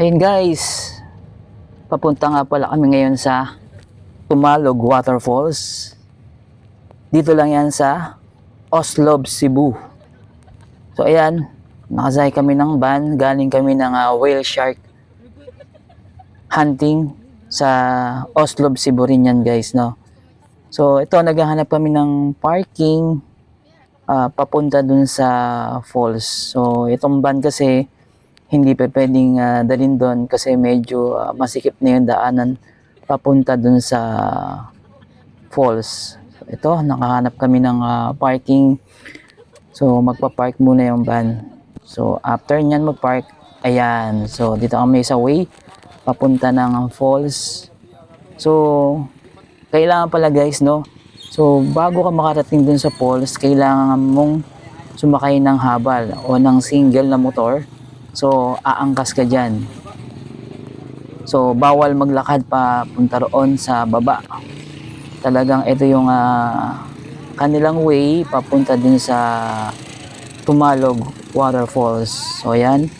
Ayun guys, papunta nga pala kami ngayon sa Tumalog Waterfalls. Dito lang yan sa Oslob, Cebu. So ayan, nakasakay kami ng van, galing kami ng ah, whale shark hunting sa Oslob, Cebu rin yan guys, no? So ito, naghahanap kami ng parking ah, papunta dun sa falls. So itong van kasi hindi pa pwedeng ah, dalhin doon kasi medyo ah, masikip na yung daanan papunta dun sa falls. Ito, nakahanap kami ng ah, parking. So magpa-park muna yung van. So after nyan mag-park, ayan. So dito kami sa way papunta ng falls. So kailangan pala guys, no? So bago ka makarating dun sa falls, kailangan mong sumakay ng habal o ng single na motor. So, aangkas ka dyan. So, bawal maglakad pa punta roon sa baba. Talagang ito yung ah, kanilang way papunta din sa Tumalog Waterfalls. So, yan.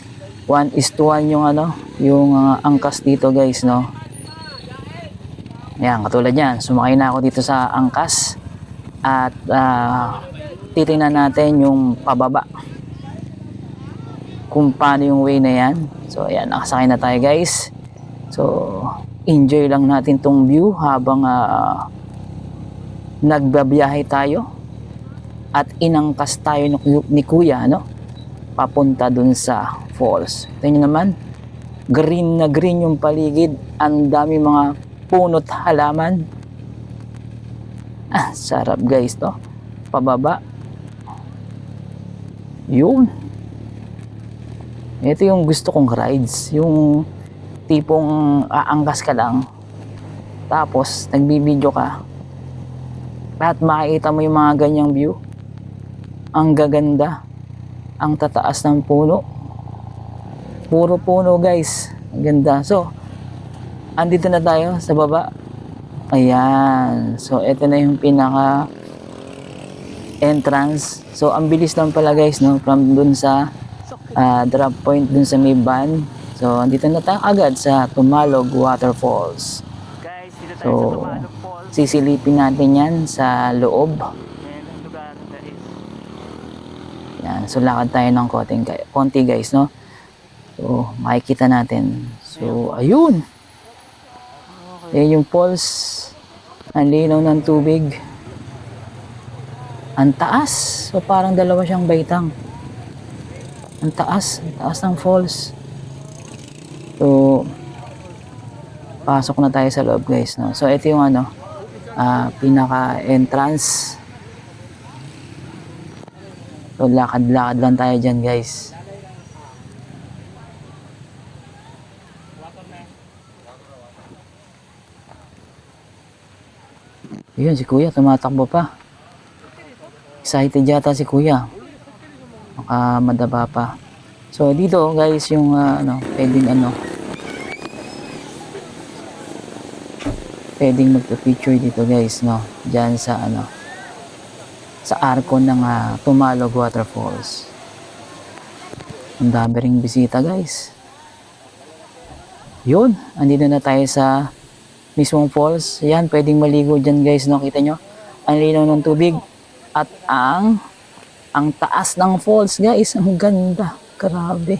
1 is to 1 yung ano, yung ah, angkas dito guys, no? Yan, katulad yan. Sumakay na ako dito sa angkas. At ah, titingnan natin yung pababa kung paano yung way na yan. So, ayan, nakasakay na tayo guys. So, enjoy lang natin tong view habang ah, nagbabiyahe tayo at inangkas tayo ni, Kuya- no? Papunta dun sa falls. Nyo naman, green na green yung paligid. Ang dami mga punot halaman. Ah, sarap guys, no? Pababa. Yun. Ito yung gusto kong rides. Yung tipong aangkas ka lang. Tapos, nagbibideo ka. At makikita mo yung mga ganyang view. Ang gaganda. Ang tataas ng puno. Puro puno guys. Ang ganda. So, andito na tayo sa baba. Ayan. So, ito na yung pinaka entrance. So, ang bilis lang pala guys, no? From dun sa ah, drop point dun sa may van. So, andito na tayo agad sa Tumalog Waterfalls. Guys, dito tayo So, sa Tumalog Falls. Sisilipin natin yan sa loob. Yan. So, lakad tayo ng konting, konti guys, no? So, makikita natin. So, ayun. Yan yung falls. Ang linaw ng tubig. Ang taas. So, parang dalawa siyang baitang. Ang taas. Ang taas ng falls. So, pasok na tayo sa loob guys. No? So, ito yung ano, ah, pinaka-entrance. So, lakad-lakad lang tayo dyan guys. Yun, si kuya, tumatakbo pa. Excited yata si kuya. Baka madaba pa. So, dito guys, yung ah, ano, pwedeng ano, pwedeng magpa-picture dito guys, no? Diyan sa ano, sa arko ng ah, Tumalog Waterfalls. Ang dami ring bisita guys. Yun, andito na tayo sa mismong falls. Yan, pwedeng maligo dyan guys, no? Kita nyo? Ang linaw ng tubig. At ang, ang taas ng falls guys, ang ganda. Grabe.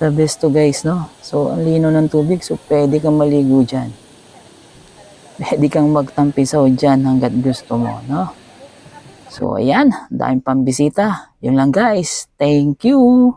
The best to guys, no? So, ang linaw ng tubig, so pwede kang maligo dyan. Pwede kang magtampisaw dyan hanggat gusto mo, no? So, ayan, daming pambisita. Yun lang guys. Thank you.